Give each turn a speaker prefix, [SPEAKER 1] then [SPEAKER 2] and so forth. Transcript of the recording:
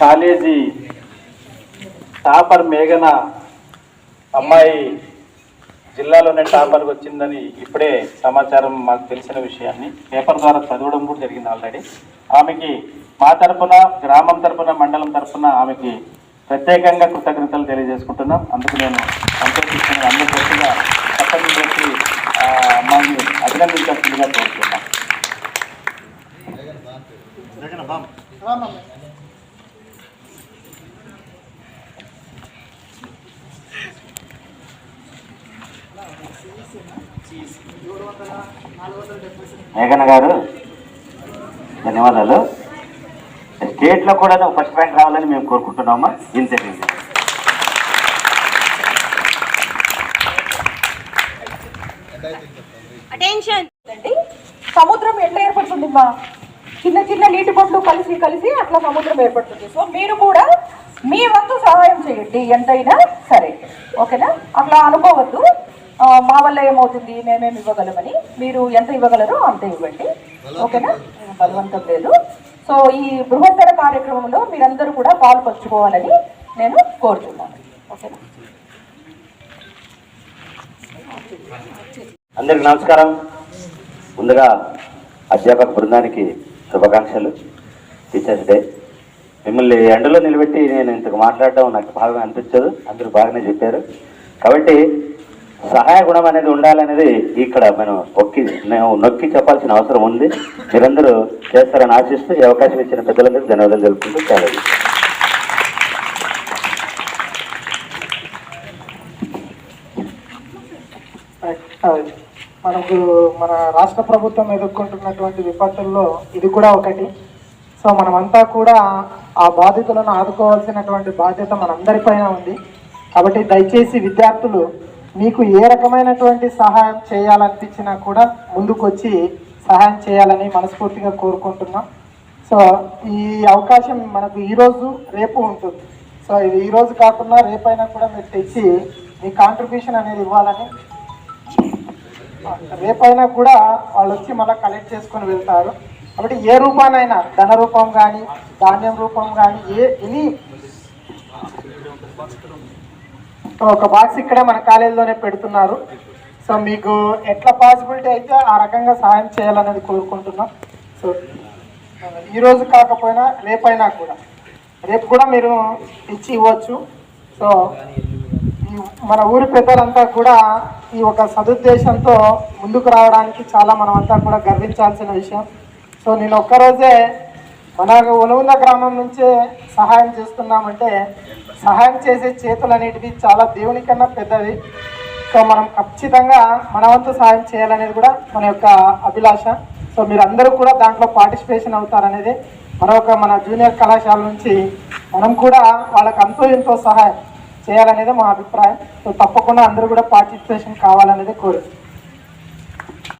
[SPEAKER 1] College topper మేఘన అమ్మాయి జిల్లాలోనే టాపర్కి వచ్చిందని ఇప్పుడే సమాచారం మాకు తెలిసిన విషయాన్ని పేపర్ ద్వారా చదవడం కూడా జరిగింది ఆల్రెడీ. ఆమెకి మా తరపున గ్రామం తరపున మండలం తరఫున ఆమెకి ప్రత్యేకంగా కృతజ్ఞతలు తెలియజేసుకుంటున్నాం. అందుకు నేను సంతోషిస్తున్నాను. అందరి తరపుగా పక్కన పెట్టి అమ్మాయిని అభినందించాల్సిందిగా కోరుతున్నాను
[SPEAKER 2] మేఘన గారు ధన్యవాదాలు. స్టేట్లో కూడా నువ్వు ఫస్ట్ ర్యాంక్ రావాలని మేము కోరుకుంటున్నామా? ఇంతే
[SPEAKER 3] అటెన్షన్
[SPEAKER 4] అండి సముద్రం ఎట్లా ఏర్పడుతుందమ్మా చిన్న చిన్న నీటి బొట్లు కలిసి కలిసి అట్లా సముద్రం ఏర్పడుతుంది. సో మీరు కూడా మీ వంతు సహాయం చేయండి. ఎంతైనా సరే. ఓకేనా? అట్లా అనుకోవద్దు. మా వల్ల ఏమవుతుంది? మేమేమి ఇవ్వగలమని మీరు ఎంత ఇవ్వగలరో అంత ఇవ్వండి. ఓకేనా? బలవంతం లేదు. సో ఈ బృహత్తర కార్యక్రమంలో మీరందరూ కూడా పాలు పంచుకోవాలని నేను కోరుతున్నాను ఓకేనా?
[SPEAKER 2] అందరికి నమస్కారం. ముందుగా అధ్యాపక బృందానికి శుభాకాంక్షలు. Teachers day. మిమ్మల్ని ఎండలో నిలబెట్టి నేను ఇంతకు మాట్లాడడం నాకు బాగా అనిపించదు. అందరూ బాగానే చెప్పారు. కాబట్టి సహాయ గుణం అనేది ఉండాలనేది ఇక్కడ మనం ఒక్కి నొక్కి చెప్పాల్సిన అవసరం ఉంది. మీరందరూ చేస్తారని ఆశిస్తూ ఈ అవకాశం ఇచ్చిన పెద్దలందరికీ ధన్యవాదాలు తెలుపుకుంటూ చాలా
[SPEAKER 5] మనకు మన రాష్ట్ర ప్రభుత్వం ఎదుర్కొంటున్నటువంటి విపత్తుల్లో ఇది కూడా ఒకటి. సో మనమంతా కూడా ఆ బాధితులను ఆదుకోవాల్సినటువంటి బాధ్యత మనందరిపైన ఉంది. కాబట్టి దయచేసి విద్యార్థులు మీకు ఏ రకమైనటువంటి సహాయం చేయాలనిపించినా కూడా ముందుకొచ్చి సహాయం చేయాలని మనస్ఫూర్తిగా కోరుకుంటున్నాం. సో ఈ అవకాశం మనకు ఈరోజు రేపు ఉంటుంది. సో ఇది ఈరోజు కాకుండా రేపైనా కూడా మీరు తెచ్చి మీ కాంట్రిబ్యూషన్ అనేది ఇవ్వాలని రేపైనా కూడా వాళ్ళు వచ్చి మళ్ళీ కలెక్ట్ చేసుకొని వెళ్తారు. కాబట్టి ఏ రూపానైనా ధన రూపం కానీ ధాన్యం రూపం కానీ ఏ ఎనీ ఒక బాక్స్ ఇక్కడే మన కాలేజీలోనే పెడుతున్నారు. సో మీకు ఎట్లా పాసిబిలిటీ అయితే ఆ రకంగా సహాయం చేయాలనేది కోరుకుంటున్నాం. సో ఈరోజు కాకపోయినా రేపైనా కూడా. రేపు కూడా మీరు ఇచ్చి ఇవ్వచ్చు. సో ఈ మన ఊరి పెద్దలంతా కూడా ఈ ఒక సదుద్దేశంతో ముందుకు రావడానికి చాలా మనమంతా కూడా గర్వించాల్సిన విషయం. సో నేను ఒక్కరోజే మన ఉలవుల గ్రామం నుంచే సహాయం చేస్తున్నామంటే సహాయం చేసే చేతులు అనేటివి చాలా దేవుని కన్నా పెద్దవి. సో మనం ఖచ్చితంగా మన వంతు సహాయం చేయాలనేది కూడా మన యొక్క అభిలాష. సో మీరందరూ కూడా దాంట్లో పార్టిసిపేషన్ అవుతారనేది మరొక మన జూనియర్ కళాశాల నుంచి మనం కూడా వాళ్ళకి అంతో ఎంతో సహాయం చేయాలనేది మా అభిప్రాయం. సో తప్పకుండా అందరూ కూడా పార్టిసిపేషన్ కావాలనేది కోరు